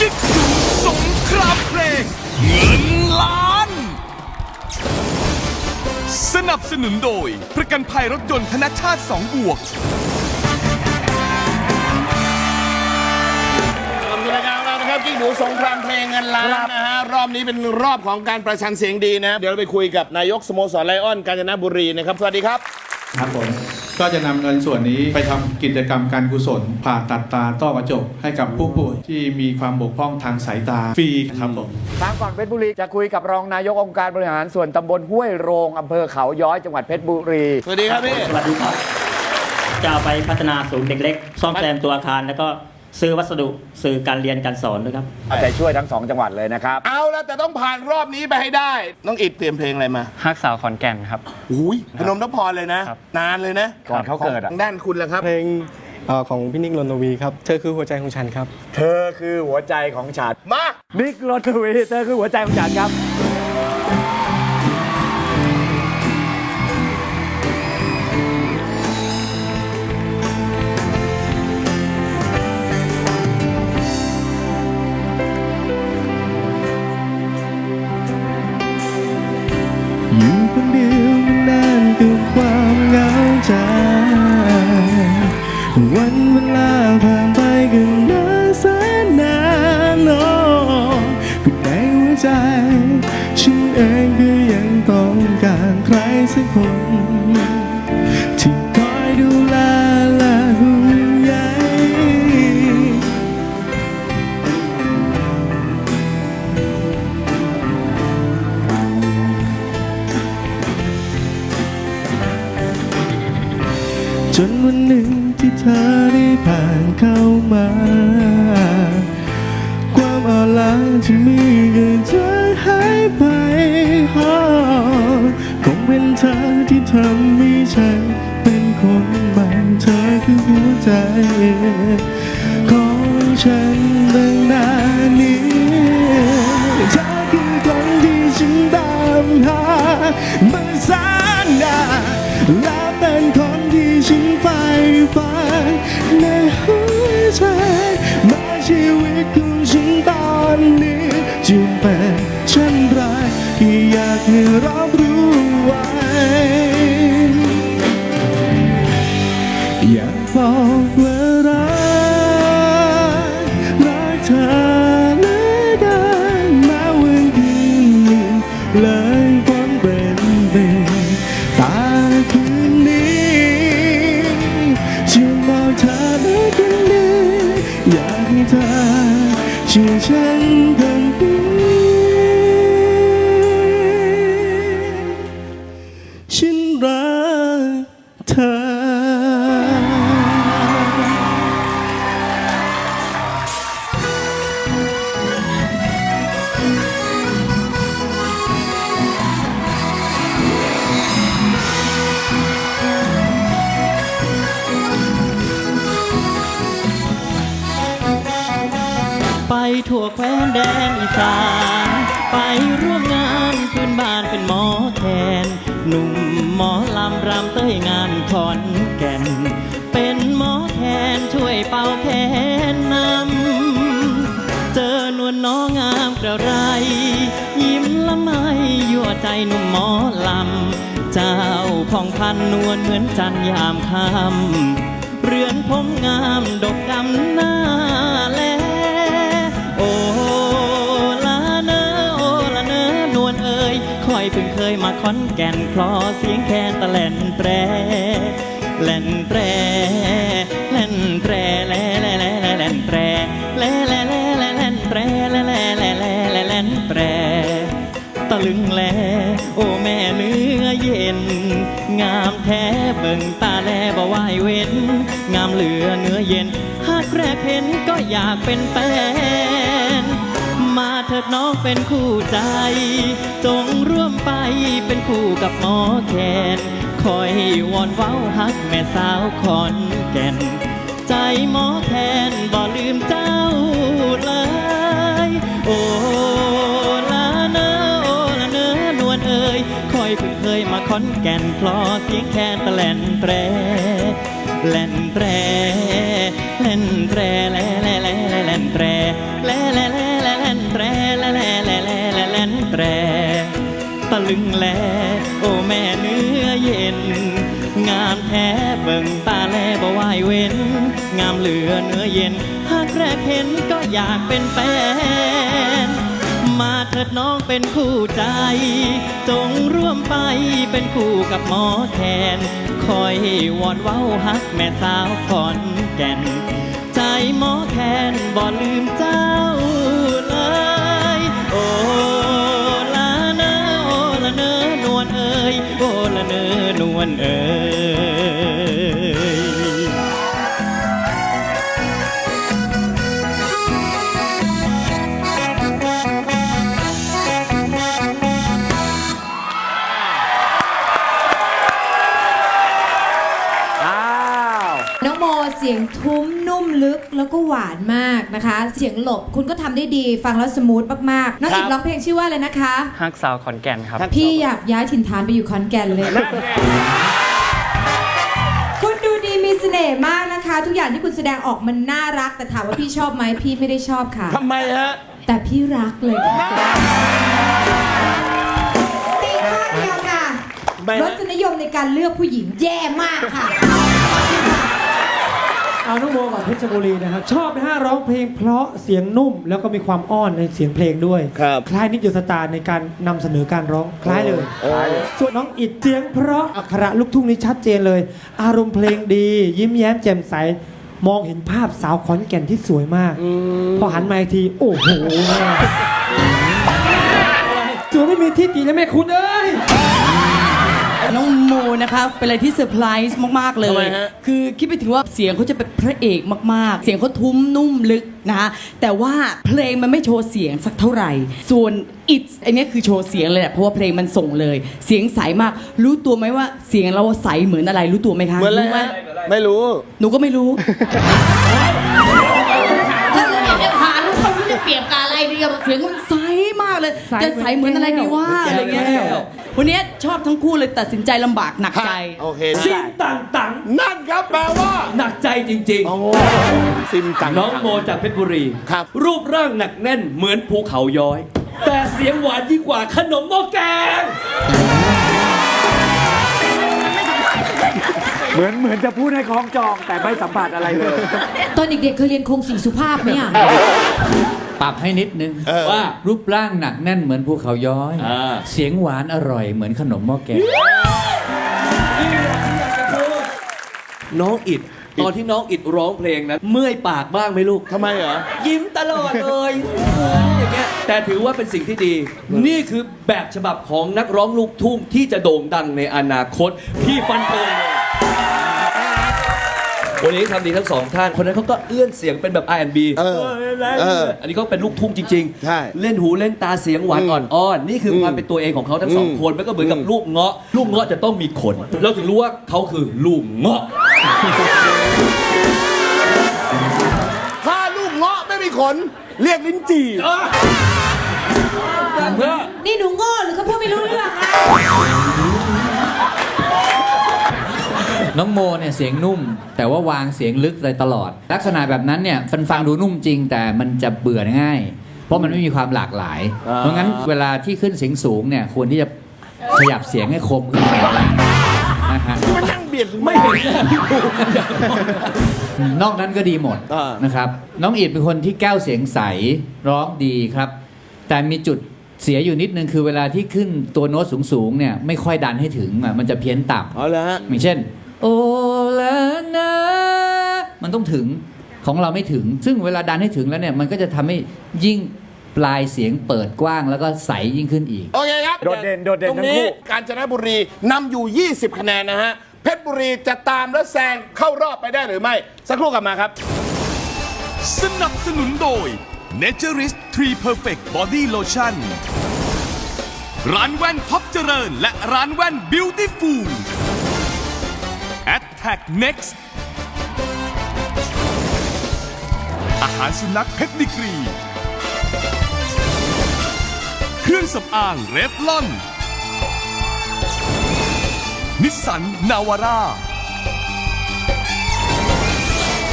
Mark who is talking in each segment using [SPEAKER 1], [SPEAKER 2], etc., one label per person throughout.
[SPEAKER 1] ยึดดูสงครามเพลงเงินล้าน สนับสนุนโดย ประกันภัยรถยนต์ธนชาติ2บวก
[SPEAKER 2] กลับมาสู่รายการของเรานะครับกิ๊กดูสงครามเพลงเงินล้านนะฮะรอบนี้เป็นรอบของการประชันเสียงดีนะเดี๋ยวเราไปคุยกับนายกสโมสรไลออนกาญจนบุรีนะครับ สวัสดีครับ
[SPEAKER 3] ครับผม ก็จะนำเงินส่วนนี้ไปทำกิจกรรมการกุศล ผ่าตัดตาต้อกระจกให้กับผู้ป่วยที่มีความบกพร่องทางสายตาฟรีครับผม
[SPEAKER 4] ทางฝั่งเพชรบุรีจะคุยกับรองนายกองค์การบริหารส่วนตำบลห้วยโรงอำเภอเขาย้อยจังหวัดเพชรบุรี
[SPEAKER 2] สวัสดีครับพี่
[SPEAKER 5] สวัสดีครับจะเอาไปพัฒนาศูนย์เด็กเล็กซ่อมแซมตัวอาคารแล้วก็ ซื้อวัสดุสื่อการเรียนการสอนด้วยครับ
[SPEAKER 4] เอาใจช่วยทั้งสองจังหวัดเลยนะครับ
[SPEAKER 2] เอาละแต่ต้องผ่านรอบนี้ไปให้ได้ น้องอิดเตรียมเพลงอะไรมา
[SPEAKER 6] ฮักสาวขอนแก่นครับ
[SPEAKER 2] อุ้ยพนมนพรเลยนะ
[SPEAKER 6] ครับ
[SPEAKER 2] นานเลยนะ
[SPEAKER 4] ก่อนเขาเกิดอะ
[SPEAKER 2] ทางด้านคุณล่ะครับ
[SPEAKER 6] เพลงเอ่อของพี่นิกรณวีครับ เธอคือหัวใจของฉันครับ
[SPEAKER 4] เธอคือหัวใจของฉัน
[SPEAKER 2] มา
[SPEAKER 4] นิกรถวีเธอคือหัวใจของฉันครับ
[SPEAKER 6] จนวันหนึ่งที่เธอได้ผ่านเข้ามา ความอ่อนล้าที่มีก็จะหายไปฮะคงเป็นเธอที่ทำให้ฉันเป็นคนใหม่เธอคือหัวใจของฉันตั้งนานนี้เธอคือคนที่ฉันตามหามาแสนนาน ในหัวใจมาชีวิตของฉันตอนนี้จะเป็นเช่นไรที่อยากให้รับรู้ไว้ อยากบอกว่ารักรักเธอเหลือเกินแม้วันคืนหนึ่งเลยฝันเป็นเด็กตาคืน เชื่อ
[SPEAKER 5] ทั่วแคว้นแดนอีสานไปร่วมงานพื้นบ้านเป็นหมอแคนหนุ่มหมอลำรำเต้ยงานขอนแก่น เป็นหมอแคนช่วยเป่าแคนนำเจอนวลน้องงามกระไร ยิ้มละไมยั่วใจหนุ่มหมอลำ เจ้าผ่องพันนวลเหมือนจันยามค่ำเรือนผมงามดกดำหน้า อ่ยเพิ่งเคยมาขอนแก่นคลอเสียงแคนตะแหลนแปรแหลนแปรแหลนแปรแลแลแลแลแลนแปรแลแลแลแลแหลนแปรแลแลแลแลแลแหลนแปรตะลึงแลโอ้แม่เนื้อเย็น งามแท้เบิ่งตาแลบ่ไหวเว้น งามเหลือเนื้อเย็น หากแรกเห็นก็อยากเป็นแฟน มาเถิดน้องเป็นคู่ใจ จงร่วมไปเป็นคู่กับหมอแคนคอยวอนเว้าฮักแม่สาวขอนแก่น ใจหมอแคนบ่ลืมเจ้าเลย โอ้ละเนอโอ้ละเนอนวลเอ่ยคอยเพิ่งเคยมาขอนแก่นคลอเสียงแคนตะแหลนแตรแลนแตรแหลนแตรแลแลแลนแตรแลแลแล แตลึงแล โอแม่เนื้อเย็น งามแท้เบิ่งตาแลบ่ไหวเว้น งามเหลือเนื้อเย็น หากแรกเห็นก็อยากเป็นแฟน มาเถิดน้องเป็นคู่ใจ จงร่วมไปเป็นคู่กับหมอแคนคอยวอนเว้าฮักแม่สาวขอนแก่น ใจหมอแคนบ่ลืมเจ้า อนวลเอ่ยอ้า
[SPEAKER 4] ว
[SPEAKER 7] น้องโมเสียงทุ้มนุ่มลึก แล้วก็หวานมากนะคะ เสียงหลบคุณก็ทำได้ดีฟังแล้วสมูทมากๆน้องอิ
[SPEAKER 2] ค
[SPEAKER 7] ด
[SPEAKER 2] รับ
[SPEAKER 7] ร้องเพลงชื่อว่าอะไรนะคะ
[SPEAKER 5] ฮักสาวขอนแก่นครับ
[SPEAKER 7] พี่อยากย้ายถิ่นฐานไปอยู่ขอนแก่นเลย คุณดูดีมีเสน่ห์มากนะคะ ทุกอย่างที่คุณแสดงออกมันน่ารัก แต่ถามว่าพี่ชอบไหมพี่ไม่ได้ชอบค่ะ
[SPEAKER 2] ทำไมฮะ
[SPEAKER 7] แต่พี่รักเลยค่ะตีข้างเดียวค่ะ
[SPEAKER 2] ไม่
[SPEAKER 7] ร
[SPEAKER 2] ฮะ
[SPEAKER 7] สนิยมในการเลือกผู้หญิงแย่มากค่ะ
[SPEAKER 6] เอาน้องโมกับเพชรบุรีนะครับชอบนะฮะร้องเพลงเพราะเสียงนุ่มแล้วก็มีความอ้อนในเสียงเพลงด้วย
[SPEAKER 2] ครับ
[SPEAKER 6] คล้ายนิตยสตาร์ในการนำเสนอการร้องคล้ายเลยส่วนน้องอิดเสียงเพราะอักขระลูกทุ่งนี้ชัดเจนเลย อารมณ์เพลงดี ยิ้มแย้มแจ่มใส มองเห็นภาพสาวขอนแก่นที่สวยมาก พอหันมาอีกที โอ้โหแม่สวยไม่มีที่ติแล้วแม่คุณเอ้ย
[SPEAKER 8] น้องโม นะคะเป็นอะไรที่เซอร์ไพรส์มาก ๆ เล
[SPEAKER 2] ทำไม
[SPEAKER 8] ย
[SPEAKER 2] ฮะ
[SPEAKER 8] คือคิดไปถึงว่าเสียงเขาจะเป็นพระเอกมาก ๆ เสียงเขาทุ้มนุ่มลึกนะคะแต่ว่าเพลงมันไม่โชว์เสียงสักเท่าไหร่ ส่วนอิดอันนี้คือโชว์เสียงเลยแหละเพราะว่าเพลงมันส่งเลย เสียงใสมาก รู้ตัวไหมว่าเสียงเราใสเหมือนอะไรรู้ตัวไหมคะ
[SPEAKER 2] เหมือนอะไร
[SPEAKER 8] รู้ไหม
[SPEAKER 2] ฮะไม่รู้
[SPEAKER 8] หนูก็ไม่รู้ จะใสเหมือนอะไรดีว่า
[SPEAKER 6] เหมือนแก้ว
[SPEAKER 8] อะไรเงี้ย
[SPEAKER 6] แก้ว
[SPEAKER 8] วันนี้ชอบทั้งคู่เลยตัดสินใจลำบากหนักใจ
[SPEAKER 2] โอเค
[SPEAKER 9] ซิมต่างตัง
[SPEAKER 2] นั่นครับแปลว่า
[SPEAKER 9] หนักใจจริง
[SPEAKER 2] โอ้ซิมตัง
[SPEAKER 9] ๆ น้องโมจากเพชรบุรี
[SPEAKER 2] ครับ
[SPEAKER 9] รูปร่างหนักแน่นเหมือนภูเขาย้อย แต่เสียงหวานยิ่งกว่าขนมหม้อแกง
[SPEAKER 4] เหมือนเหมือนจะพูดให้คล้องจองแต่ไม่สัมผัสอะไรเลย
[SPEAKER 7] ตอนเด็กๆเคยเรียนโครงสีสุภาพไหมอะ
[SPEAKER 10] ปรับให้นิดนึง
[SPEAKER 9] ว่า
[SPEAKER 10] รูปร่างหนักแน่นเหมือนภูเขาย้อย
[SPEAKER 9] อ่า
[SPEAKER 10] เสียงหวานอร่อยเหมือนขนมหม้อแกง
[SPEAKER 9] น้องอิดตอนที่น้องอิดร้องเพลงนะเมื่อยปากบ้างไหมลูก
[SPEAKER 2] ทำไมเหรอ
[SPEAKER 9] ยิ้มตลอดเลยอย่างเงี้ยแต่ถือว่าเป็นสิ่งที่ดี นี่คือแบบฉบับของนักร้องลูกทุ่งที่จะโด่งดังในอนาคต พี่ฟันธงเลย วันนี้ทำดีทั้งสองท่าน คนนั้นเขาก็เอื้อนเสียงเป็นแบบ R&B
[SPEAKER 2] เออเออ
[SPEAKER 9] อันนี้ก็เป็นลูกทุ่งจริง
[SPEAKER 2] ใช่
[SPEAKER 9] เล่นหูเล่นตาเสียงหวาน
[SPEAKER 2] อืม
[SPEAKER 9] อ่อนๆนี่คือความเป็นตัวเองของเขาทั้งสอง
[SPEAKER 2] อืม
[SPEAKER 9] คนมันก็เหมือนกับ
[SPEAKER 2] อืม
[SPEAKER 9] ลูกเงาะ ลูกเงาะจะต้องมีขนเราถึงรู้ว่าเขาคือลูกเงาะ
[SPEAKER 2] ถ้าลูกเงาะไม่มีขน เรียกลิ้นจี่
[SPEAKER 7] นี่หนูโง่หรือเขาพูดไม่รู้เรื่องอะ
[SPEAKER 10] น้องโมเนี่ยเสียงนุ่ม แต่ว่าวางเสียงลึกเลยตลอด ลักษณะแบบนั้นเนี่ยฟันฟังดูนุ่มจริง แต่มันจะเบื่อง่าย เพราะมันไม่มีความหลากหลายเพราะงั้นเวลาที่ขึ้นเสียงสูงเนี่ยควรที่จะขยับเสียงให้คมขึ้นมานะฮะ
[SPEAKER 2] มันนั่งเบียดไม่
[SPEAKER 10] นอกนั้นก็ดีหมด
[SPEAKER 2] อ่าน
[SPEAKER 10] นะครับน้องอีดเป็นคนที่แก้วเสียงใสร้องดีครับ แต่มีจุดเสียอยู่นิดนึงคือเวลาที่ขึ้นตัวโน้ตสูงๆเนี่ยไม่ค่อยดันให้ถึงอะมันจะเพี้ยนต่ำ
[SPEAKER 2] เอาละฮะ
[SPEAKER 10] อย่างเช่น โอละนะมันต้องถึงของเราไม่ถึง ซึ่งเวลาดันให้ถึงแล้วเนี่ย มันก็จะทำให้ยิ่งปลายเสียงเปิดกว้างแล้วก็ใสยิ่งขึ้นอีก
[SPEAKER 2] โอเคครับ
[SPEAKER 4] โดดเด่นโดดเด่น
[SPEAKER 2] ตรง
[SPEAKER 4] ทั้ง
[SPEAKER 2] นี้
[SPEAKER 4] คู่
[SPEAKER 2] กาญจนบุรีนำอยู่ 20 คะแนนนะฮะ เพชรบุรีจะตามและแซงเข้ารอบไปได้หรือไม่ สักครู่กลับมาครับ
[SPEAKER 1] สนับสนุนโดย Naturist Tree Perfect Body Lotion ร้านแว่นท็อปเจริญ และร้านแว่น Beautiful Attack Next อาหารสุนัขเพชรดิกรี เครื่องสำอางเรฟลอน นิสสันนาวาร่า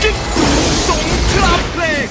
[SPEAKER 1] กิ๊กซูสงครามเพลง